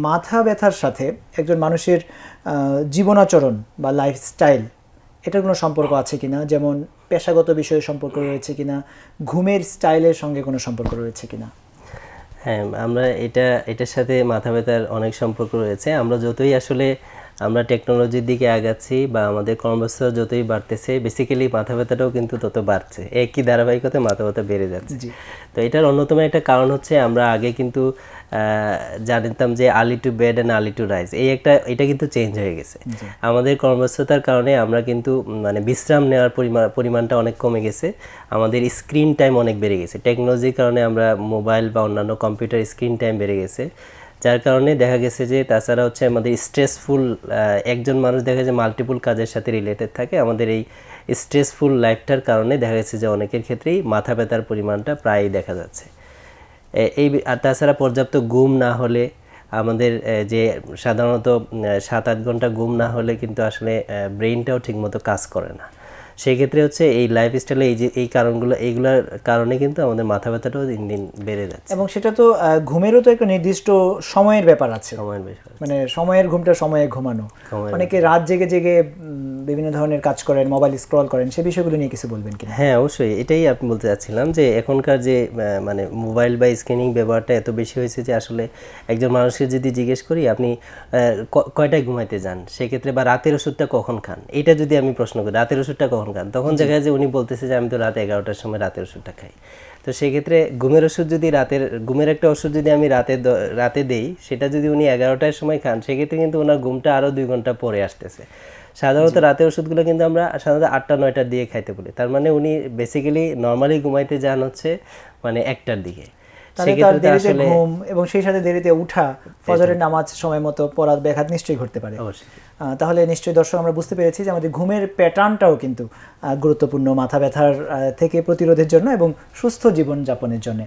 মাথা ব্যথার সাথে একজন মানুষের জীবনাচরণ বা লাইফস্টাইল এটার কোনো সম্পর্ক আছে কি না যেমন পেশাগত বিষয়ে সম্পর্ক রয়েছে কি না ঘুমের স্টাইলের সঙ্গে কোনো সম্পর্ক রয়েছে কি না হ্যাঁ আমরা এটা, এটার সাথে মাথা ব্যথার অনেক সম্পর্ক রয়েছে। আমরা যতই আসলে আমরা টেকনোলজির দিকে আগাচ্ছি বা আমাদের কর্মব্যস্ততা যতই বাড়তেছে বেসিক্যালি মাথা ব্যথাটাও কিন্তু তত বাড়ছে। একই ধারাবাহিকতায় মাথা ব্যথা বেড়ে যাচ্ছে। তো এটার অন্যতম একটা কারণ হচ্ছে আমরা আগে কিন্তু জানতাম যে early to bed and early to rise এই একটা এটা কিন্তু চেঞ্জ হয়ে গেছে। আমাদের কর্মব্যস্ততার কারণে আমরা কিন্তু মানে বিশ্রাম নেওয়ার পরিমাণ পরিমাণটা অনেক কমে গেছে। আমাদের স্ক্রিন টাইম অনেক বেড়ে গেছে। টেকনোলজির কারণে আমরা মোবাইল বা অন্যান্য কম্পিউটার স্ক্রিন টাইম বেড়ে গেছে। যার কারণে দেখা গেছে যে তাছাড়া হচ্ছে আমাদের স্ট্রেসফুল একজন মানুষ দেখা যায় মাল্টিপল কাজের সাথে রিলেটেড থাকে। আমাদের এই স্ট্রেসফুল লাইফটার কারণে দেখা গেছে যে অনেকের ক্ষেত্রেই মাথা ব্যথার পরিমাণটা প্রায়ই দেখা যাচ্ছে। এই আর তাছাড়া পর্যাপ্ত ঘুম না হলে আমাদের যে সাধারণত সাত আট ঘণ্টা ঘুম না হলে কিন্তু আসলে ব্রেইনটাও ঠিকমতো কাজ করে না। সেক্ষেত্রে হচ্ছে এই লাইফ লাইফস্টাইলে এই যে এই কারণগুলো এইগুলোর কারণে কিন্তু আমাদের মাথা ব্যথাটাও দিন দিন বেড়ে যাচ্ছে। এবং সেটা তো আহ, ঘুমেরও তো একটা নির্দিষ্ট সময়ের ব্যাপার আছে। সময়ের ব্যাপার মানে সময়ের ঘুমটা সময়ে ঘুমানো। অনেকে রাত জেগে জেগে বিভিন্ন ধরনের কাজ করেন মোবাইল স্ক্রল করেন সে বিষয়গুলো নিয়ে কিছু বলবেন কিনা? হ্যাঁ অবশ্যই। এটাই আপনি বলতে চাচ্ছিলাম যে এখনকার যে মানে মোবাইল বা স্ক্রিনিং ব্যবহারটা এত বেশি হয়েছে যে আসলে একজন মানুষকে যদি জিজ্ঞেস করি আপনি ক- কয়টায় ঘুমাইতে যান? সেক্ষেত্রে বা রাতের ওষুধটা কখন খান? এটা যদি আমি প্রশ্ন করি রাতের ওষুধটা কখন খান? তখন দেখা যায় যে উনি বলতেছে যে আমি তো রাত এগারোটার সময় রাতের ওষুধটা খাই। তো সেক্ষেত্রে ঘুমের ওষুধ যদি রাতের ঘুমের একটা ওষুধ যদি আমি রাতে রাতে দেই সেটা যদি উনি এগারোটার সময় খান সেক্ষেত্রে কিন্তু ওনার ঘুমটা আরও দুই ঘণ্টা পরে আসতেছে। সাধারণত রাতের ওষুধগুলো কিন্তু আমরা সাধারণত আটটা নয়টার দিয়ে খাইতে বলি। তার মানে উনি বেসিক্যালি নর্মালি ঘুমাইতে যান হচ্ছে মানে একটার দিকে। তার দেরিতে ঘুম এবং সেই সাথে দেরিতে উঠা ফজরের নামাজ সময় মতো পড়ার ব্যাঘাত নিশ্চয়ই ঘটতে পারে। তাহলে নিশ্চয়ই দর্শক আমরা বুঝতে পেরেছি যে আমাদের ঘুমের প্যাটার্নটাও কিন্তু গুরুত্বপূর্ণ মাথা ব্যথার থেকে প্রতিরোধের জন্য এবং সুস্থ জীবনযাপনের জন্য।